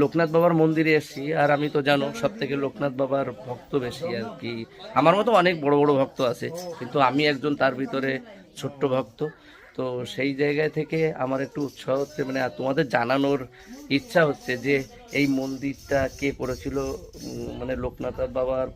লোকনাথ বাবার মন্দিরে এসেছি, আর আমি তো জানো সব থেকে লোকনাথ বাবার ভক্ত বেশি আর কি। আমার মতো অনেক বড় বড় ভক্ত আছে, কিন্তু আমি একজন তার ভিতরে ছোট্ট ভক্ত। তো সেই জায়গায় থেকে আমার একটু উৎসাহ হচ্ছে মানে তোমাদের জানানোর ইচ্ছা হচ্ছে যে এই মন্দিরটা কে করেছিল মানে লোকনাথ বাবার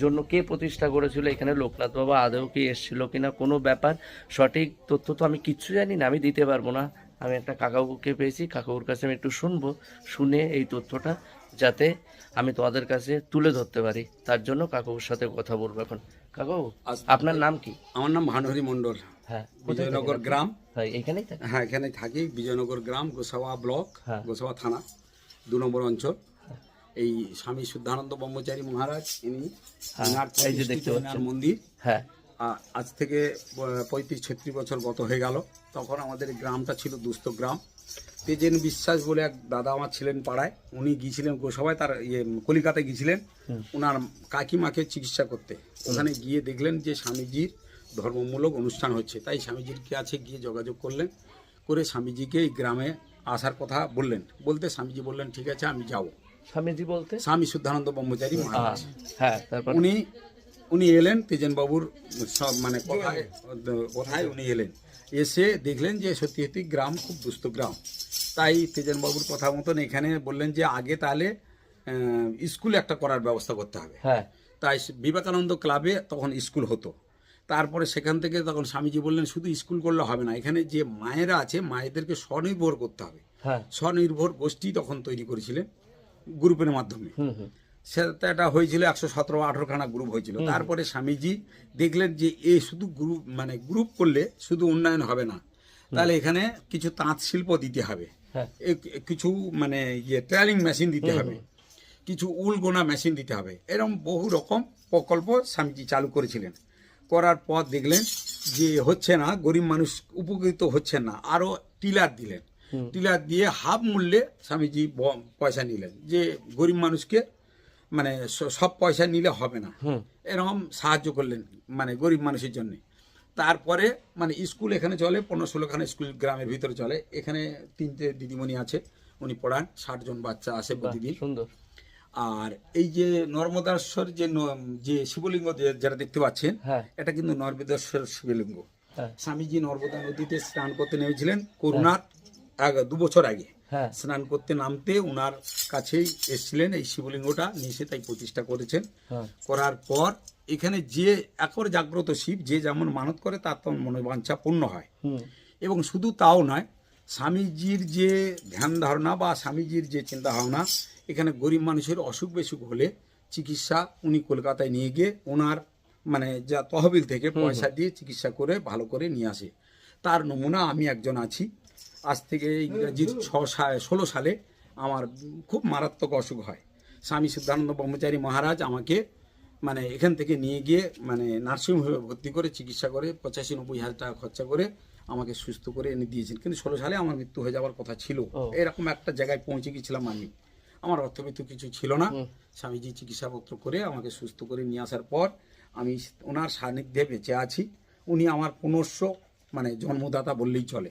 জন্য কে প্রতিষ্ঠা করেছিল, এখানে লোকনাথ বাবা আদৌ কি এসেছিল কিনা কোনো ব্যাপার, সঠিক তথ্য তো আমি কিচ্ছু জানি না, আমি দিতে পারব না। আমি একটা কাকাবুকে পেয়েছি কাকাকুর কাছে আমি একটু শুনব শুনে এই তথ্যটা যাতে আমি তোমাদের কাছে তুলে ধরতে পারি। তার জন্য কাকুর সাথে কথা বলব এখন। কাকু আপনার নাম কি? আমার নাম ভানুহরি মণ্ডল। হ্যাঁ বিজয়নগর গ্রাম। হয় এখানেই হ্যাঁ এখানে থাকি বিজয়নগর গ্রাম গোসাবা ব্লক হ্যাঁ। গোসাবা থানা দু নম্বর অঞ্চল। এই স্বামী শুদ্ধানন্দ ব্রহ্মচারী মহারাজ ইনি হ্যাঁ, এই যে দেখতে মন্দির। হ্যাঁ। আজ থেকে পঁয়ত্রিশ ছত্রিশ বছর গত হয়ে গেল। তখন আমাদের গ্রামটা ছিল দুস্থ গ্রাম। তেজেন বিশ্বাস বলে এক দাদা আমার ছিলেন পাড়ায়। উনি গিয়েছিলেন গোসভায় তার ইয়ে কলিকাতায় গিয়েছিলেন। ওনার কাকিমাকে চিকিৎসা করতে। ওখানে গিয়ে দেখলেন যে স্বামীজির ধর্মমূলক অনুষ্ঠান হচ্ছে। তাই স্বামীজির কাছে গিয়ে যোগাযোগ করলেন। করে স্বামীজিকে এই গ্রামে আসার কথা বললেন। বলতে স্বামীজি বললেন ঠিক আছে আমি যাব। স্বামীজি বলতে? স্বামী শুদ্ধানন্দ ব্রহ্মচারী মহারাজ। হ্যাঁ উনি উনি এলেন তেজেন বাবুর সব মানে কোথায় কোথায় উনি এলেন। এসে দেখলেন যে সত্যি সত্যি গ্রাম খুব দুস্থ গ্রাম। তাই তেজেন বাবুর কথা মতন এখানে বললেন যে আগে তাহলে স্কুল একটা করার ব্যবস্থা করতে হবে। হ্যাঁ। তাই বিবেকানন্দ ক্লাবে তখন স্কুল হতো। তারপরে সেখান থেকে তখন স্বামীজি বললেন শুধু স্কুল করলে হবে না এখানে যে মায়েরা আছে মায়েদেরকে স্বনির্ভর করতে হবে। হ্যাঁ। স্বনির্ভর গোষ্ঠী তখন তৈরি করেছিলেন গ্রুপের মাধ্যমে। সেটা হয়েছিল একশো সতেরো আঠারোখানা গ্রুপ হয়েছিল। তারপরে স্বামীজি দেখলেন যে এ শুধু গ্রুপ মানে গ্রুপ করলে শুধু উন্নয়ন হবে না। তাহলে এখানে কিছু তাঁত শিল্প দিতে হবে। হ্যাঁ। কিছু মানে ইয়ে ট্রেলিং মেশিন দিতে হবে। কিছু উল গোনা মেশিন দিতে হবে। এরকম বহু রকম প্রকল্প স্বামীজি চালু করেছিলেন। করার পর দেখলেন যে হচ্ছে না গরিব মানুষ উপকৃত হচ্ছে না। আরও টিলার দিলেন। টিলার দিয়ে হাফ মূল্যে স্বামীজি পয়সা নিলেন। যে গরিব মানুষকে মানে সব পয়সা নিলে হবে না। এরকম সাহায্য করলেন মানে গরিব মানুষের জন্য। তারপরে মানে স্কুল এখানে চলে পনেরো ষোলোখানা স্কুল গ্রামের ভিতরে চলে। এখানে তিনটে দিদিমণি আছে উনি পড়ান ষাট জন বাচ্চা আসে প্রতিদিন। সুন্দর। আর এই যে নর্মদাশ্বর যে যে শিবলিঙ্গ যে- যেটা দেখতে পাচ্ছেন হ্যাঁ। এটা কিন্তু নর্মদাশ্বর শিবলিঙ্গ। হ্যাঁ। স্বামীজি নর্মদা নদীতে স্নান করতে নেমেছিলেন করোনার আগে দু বছর আগে। হ্যাঁ। স্নান করতে নামতে ওনার কাছেই এসেছিলেন এই শিবলিঙ্গটা নিয়ে তাই প্রতিষ্ঠা করেছেন। হ্যাঁ। করার পর এখানে যে একর জাগ্রত শিব যে যেমন মানত করে তার তেমন মনোবাঞ্ছা পূর্ণ হয়। এবং শুধু তাও নয় স্বামীজির যে ধ্যান ধারণা বা স্বামীজির যে চিন্তা ভাবনা এখানে গরিব মানুষের অসুখ বিসুখ হলে চিকিৎসা উনি কলকাতায় নিয়ে গিয়ে ওনার মানে যা তহবিল থেকে পয়সা দিয়ে চিকিৎসা করে ভালো করে নিয়ে আসে। তার নমুনা আমি একজন আছি। আজ থেকে ইংরেজির ছ ষোলো সালে আমার খুব মারাত্মক অসুখ হয়। স্বামী সিদ্ধানন্দ ব্রহ্মচারী মহারাজ আমাকে মানে এখান থেকে নিয়ে গিয়ে মানে নার্সিংহোমে ভর্তি করে চিকিৎসা করে পঁচাশি নব্বই হাজার টাকা খরচা করে আমাকে সুস্থ করে এনে দিয়েছেন। কিন্তু ষোলো সালে আমার মৃত্যু হয়ে যাওয়ার কথা ছিল। এরকম একটা জায়গায় পৌঁছে গেছিলাম আমি। আমার অর্থবিত্ত কিছু ছিল না। স্বামীজি চিকিৎসাপত্র করে আমাকে সুস্থ করে নিয়ে আসার পর আমি ওনার সান্নিধ্যে বেঁচে আছি। উনি আমার পুনর্শ মানে জন্মদাতা বললেই চলে।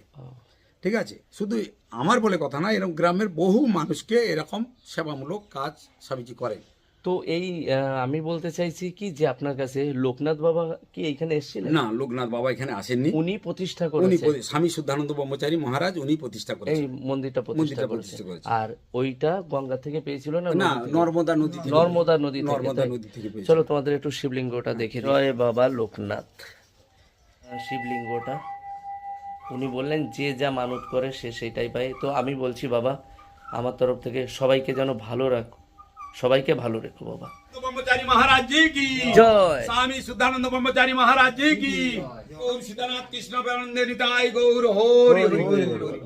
ঠিক আছে? শুধু আমার বলে কথা না এরকম গ্রামের বহু মানুষকে এরকম সেবামূলক কাজ স্বামীজি করেন। তো এই আহ, আমি বলতে চাইছি কি যে আপনার কাছে লোকনাথ বাবা কি এখানে এসেছিলেন? না লোকনাথ বাবা এখানে আসেননি। উনি প্রতিষ্ঠা উনি করেছেন। প্রতি- স্বামী শুদ্ধানন্দ ব্রহ্মচারী মহারাজ উনি প্রতিষ্ঠা এই করেছেন। মন্দিরটা প্রতিষ্ঠা মন্দিরটা প্রতিষ্ঠা করেছেন। আর ওইটা গঙ্গা থেকে পেয়েছিল না না নর্মদা নদী থেকে। নর্মদা নদী থেকে নর্মদা নদী থেকে পেয়েছে চলো তোমাদের একটু শিবলিঙ্গটা দেখে দিই। জয় বাবা লোকনাথ। শিবলিঙ্গটা উনি বললেন যে যা মানত করে সে সেটাই পায়। তো আমি বলছি বাবা আমার তরফ থেকে সবাইকে যেন ভালো রাখো সবাইকে ভালো রেখো বাবা। ব্রহ্মচারী মহারাজ জি কি? জয়। স্বামী শুদ্ধানন্দ ব্রহ্মচারী মহারাজ জি কি? গৌর সীতানাথ কৃষ্ণ প্রেমানন্দে নিতাই গৌর হরি হরি হরি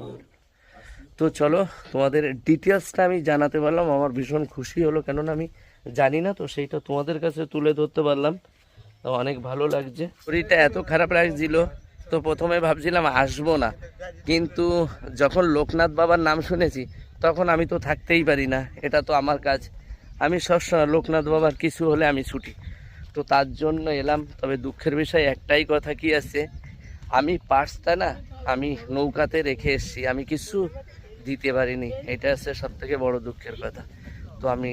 তো চলো তোমাদের ডিটেলসটা আমি জানাতে পারলাম আমার ভীষণ খুশি হলো কেননা আমি জানি না তো সেইটা তোমাদের কাছে তুলে ধরতে পারলাম। তো অনেক ভালো লাগছে। শরীরটা এত খারাপ লাগছিল। তো প্রথমে ভাবছিলাম আসব না। কিন্তু যখন লোকনাথ বাবার নাম শুনেছি, তখন আমি তো থাকতেই পারি না। এটা তো আমার কাজ। আমি সবসময় লোকনাথ বাবার কিছু হলে আমি ছুটি। তো তার জন্য এলাম। তবে দুঃখের বিষয় একটাই কথা কি আছে, আমি পার্সটা না, আমি নৌকাতে রেখে এসেছি। আমি কিছু দিতে পারিনি। এটা হচ্ছে সব থেকে বড় দুঃখের কথা। তো আমি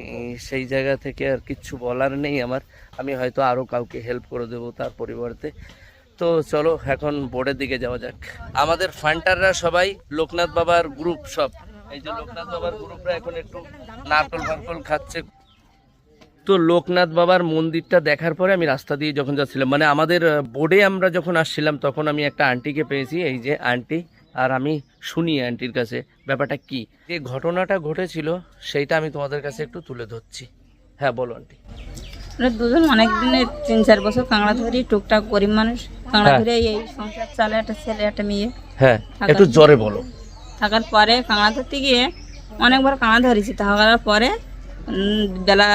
সেই জায়গা থেকে আর কিচ্ছু বলার নেই আমার। আমি হয়তো আরও কাউকে হেল্প করে দেবো তার পরিবর্তে। তো চলো এখন বোর্ডের দিকে যাওয়া যাক। আমাদের ফান্টাররা সবাই লোকনাথ বাবার গ্রুপ সব। এই যে লোকনাথ বাবার গ্রুপরা এখন একটু নারকল ফারকল খাচ্ছে। তো লোকনাথ বাবার মন্দিরটা দেখার পরে আমি রাস্তা দিয়ে যখন যাচ্ছিলাম মানে আমাদের বোর্ডে আমরা যখন আসছিলাম, তখন আমি একটা আন্টিকে পেয়েছি। এই যে আন্টি, আর আমি শুনি আন্টির কাছে, ব্যাপারটা কি? যে ঘটনাটা ঘটেছিল, সেইটা আমি তোমাদের কাছে একটু তুলে ধরছি। হ্যাঁ বলো আন্টি। দুজন অনেক দিনে তিন চার বছর কাঁকড়া ধরি টুকটাক গরিব মানুষ। কাঁকড়া হ্যাঁ। ধরে এই সংসার চালে একটা ছেলে একটা মেয়ে। হ্যাঁ একটু জোরে বলো। থাকার পরে কাঁকড়া ধরতে গিয়ে অনেকবার কাঁকড়া ধরেছি। থাকার পরে বেলা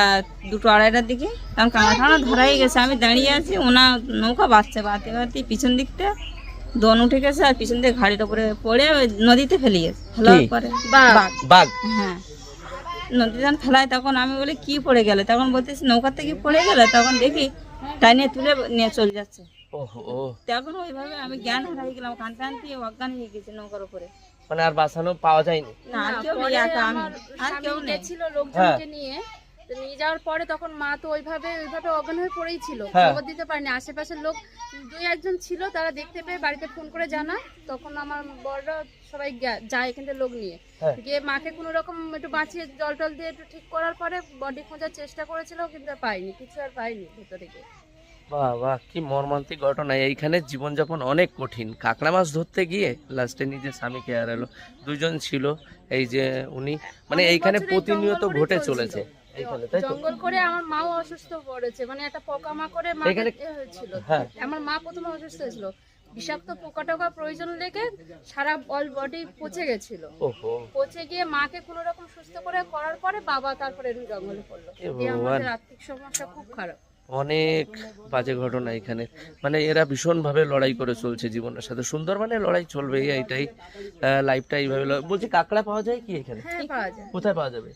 দুটো আড়াইটার দিকে তখন কাঁকড়া টাঁকড়া ধরাই গেছে। আমি দাঁড়িয়ে আছি ওনা নৌকা বাঁচছে বাঁধতে বাঁধতে পিছন দিকটা দন উঠে গেছে আর পিছন দিকে ঘাড়ির ওপরে পড়ে ওই নদীতে ফেলে গেছে। ফেলার? পরে বাঘ। হ্যাঁ। নদীতে যখন ফেলায় তখন আমি বলি কি পড়ে গেলে? তখন বলতেছি নৌকা থেকে পড়ে গেলে? তখন দেখি টাইনে তুলে নিয়ে চলে যাচ্ছে। তখন ওইভাবে আমি জ্ঞান হারিয়ে গেলাম অজ্ঞান হয়ে গেছে নৌকার উপরে। মানে আর বাঁচানো পাওয়া যায়নি? না কেউ একা আমি। আর কেউ ছিল লোকজনকে নিয়ে নিয়ে যাওয়ার পরে তখন মা তো ওইভাবে ওইভাবে অজ্ঞান হয়ে পড়েই ছিল হ্যাঁ। খবর দিতে পারেনি। আশেপাশের লোক দুই একজন ছিল তারা দেখতে পেয়ে বাড়িতে ফোন করে জানায় তখন আমার বড়রা সবাই যায় এখান থেকে লোক নিয়ে। হ্যাঁ। গিয়ে মাকে কোনো রকম একটু বাঁচিয়ে জল টল দিয়ে একটু ঠিক করার পরে বডি খোঁজার চেষ্টা করেছিল কিন্তু পাইনি কিছু আর পাইনি ভেতরে গিয়ে বাহ বাহ কি মর্মান্তিক ঘটনা। এইখানে জীবনযাপন অনেক কঠিন। কাঁকড়া মাছ ধরতে গিয়ে লাস্টে নিজের স্বামীকে হারালো। দুজন ছিল এই যে উনি। মানে এইখানে প্রতিনিয়ত ঘটে চলেছে। এইখানে তাই তো? জঙ্গল করে আমার মাও অসুস্থ পড়েছে। মানে একটা পোকা করে মা হয়েছিল। হ্যাঁ। আমার মা প্রথমে অসুস্থ হয়েছিল। বিষাক্ত পোকা টোকা প্রয়োজন লেগে সারা অল বডি পচে গেছিল। পচে গিয়ে মাকে কোনো রকম সুস্থ করে করার পরে বাবা তারপরে জঙ্গলে পড়ল। আমাদের আর্থিক সমস্যা খুব খারাপ। অনেক বাজে ঘটনা এখানে। মানে এরা ভীষণভাবে লড়াই করে চলছে জীবনের সাথে। সুন্দরবনে লড়াই চলবে এইটাই লাইফটা এইভাবে বলছি কাঁকড়া পাওয়া যায় কি এখানে? হ্যাঁ কোথায় পাওয়া যাবে?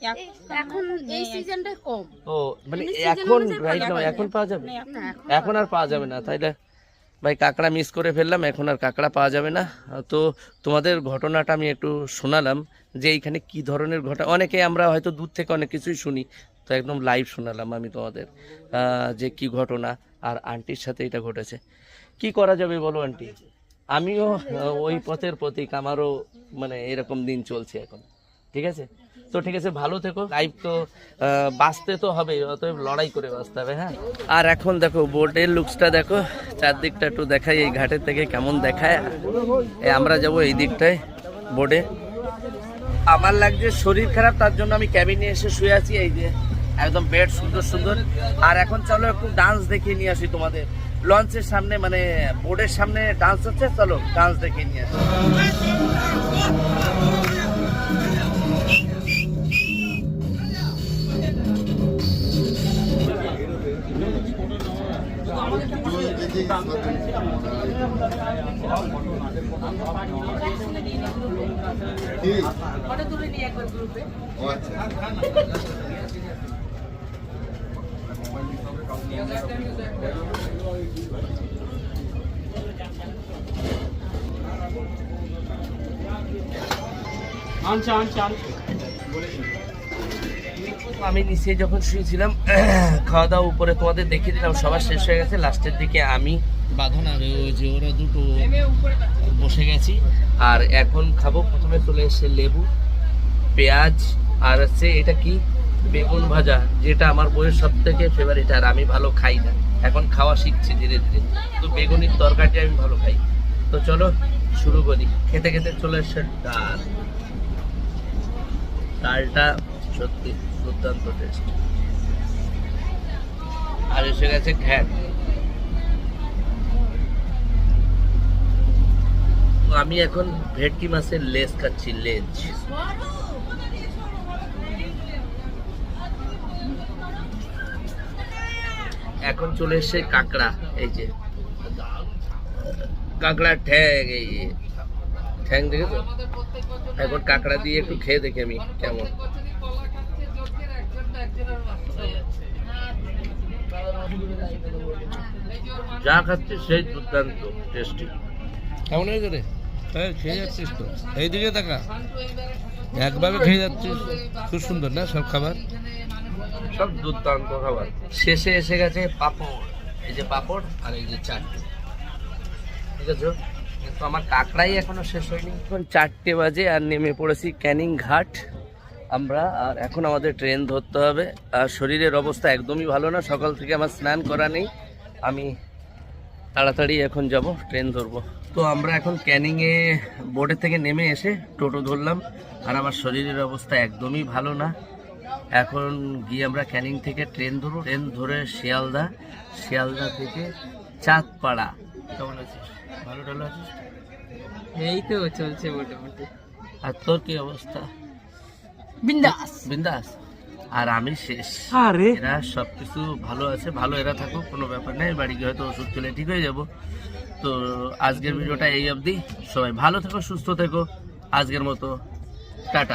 এখন এই সিজনটা কম। ও মানে এখন রাইট যায়। এখন পাওয়া যাবে? এখন আর পাওয়া যাবে না। তাইলে। ভাই কাঁকড়া মিস করে ফেললাম এখন আর কাঁকড়া পাওয়া যাবে না। তো তোমাদের ঘটনাটা আমি একটু শোনালাম যে এইখানে কি ধরনের ঘটনা অনেকে আমরা হয়তো দূর থেকে অনেক কিছুই শুনি তো একদম লাইভ শোনালাম আমি তোমাদের যে কি ঘটনা আর আন্টির সাথে এটা ঘটেছে। কি করা যাবে বলো আন্টি আমিও ওই পথের প্রতীক, আমারও মানে এরকম দিন চলছে এখন। ঠিক আছে? তো ঠিক আছে, ভালো থেকো। লাইফ তো বাঁচতে তো হবে, অতএব লড়াই করে বাঁচতে হবে হ্যাঁ? আর এখন দেখো বোটের লুকসটা দেখো, চারদিকটা একটু দেখাই, এই ঘাটের থেকে কেমন দেখায়। আমরা যাব এই দিকটায় বোর্ডে আমার লাগছে শরীর খারাপ, তার জন্য আমি ক্যাবিনে এসে শুয়ে আছি, এই যে। একদম বেড সুন্দর সুন্দর। আর এখন চলো একটু ডান্স দেখিয়ে নিয়ে আসি তোমাদের। লঞ্চের সামনে মানে বোর্ডের সামনে ডান্স হচ্ছে? চলো ডান্স দেখিয়ে নিয়ে আসি। আমি নিচে যখন শুয়েছিলাম খাওয়া দাওয়া উপরে তোমাদের দেখিয়ে দিলাম, সবার শেষ হয়ে গেছে। লাস্টের দিকে আমি, বাঁধন আর ওই যে ওরা দুটো বসে গেছি। আর এখন খাব, প্রথমে চলে এসে লেবু, পেঁয়াজ, আর হচ্ছে এটা কি? বেগুন ভাজা, যেটা আমার বইয়ের সব থেকে ফেভারিট আর আমি ভালো খাই না। এখন খাওয়া শিখছি ধীরে ধীরে। তো বেগুনির তরকারিটা আমি ভালো খাই। তো চলো, শুরু করি। খেতে খেতে চলে এসছে ডাল। ডালটা সত্যি দুর্দান্ত টেস্ট আর এসে গেছে ঘ্যাট আমি এখন ভেটকি মাছের লেজ খাচ্ছি, লেজ। এখন চলে এসছে কাঁকড়া, এই যে। কাঁকড়া ঠ্যাং, এই। ঠ্যাং দেখেছ? এখন কাঁকড়া দিয়ে একটু খেয়ে দেখি আমি কেমন। যা খাচ্ছে সেই দুর্দান্ত টেস্টি কেমন হয়েছে রে? হ্যাঁ খেয়ে যাচ্ছিস তো? এইদিকে দেখা। একভাবে খেয়ে যাচ্ছে খুব সুন্দর না সব খাবার? সব দুর্দান্ত খাবার। শেষে এসে গেছে পাপড় এই যে পাপড় আর এই যে চাটনি। ঠিক আছে? কিন্তু আমার কাকড়াই এখনও শেষ হয়নি। এখন চারটে বাজে আর নেমে পড়েছি ক্যানিং ঘাট। আমরা আর এখন আমাদের ট্রেন ধরতে হবে। আর শরীরের অবস্থা একদমই ভালো না। সকাল থেকে আমার স্নান করা নেই। আমি তাড়াতাড়ি এখন যাব ট্রেন ধরবো। তো আমরা এখন ক্যানিংয়ে বোর্ডের থেকে নেমে এসে টোটো ধরলাম। আর আমার শরীরের অবস্থা একদমই ভালো না। এখন গিয়ে আমরা ক্যানিং থেকে ট্রেন ধরবো। ট্রেন ধরে শিয়ালদা শিয়ালদা থেকে চাঁদপাড়া। কেমন আছিস? ভালো টালো আছিস? এই তো চলছে মোটামুটি। আর তোর কি অবস্থা? বিন্দাস। বিন্দাস? আর আমি শেষ। আরে। এরা সবকিছু ভালো আছে ভালো এরা থাকুক কোনো ব্যাপার নেই। বাড়ি গিয়ে হয়তো ওষুধ খেলে ঠিক হয়ে যাব। তো আজকের ভিডিওটা এই অবধি। সবাই ভালো থেকো সুস্থ থেকো। আজকের মতো। টাটা।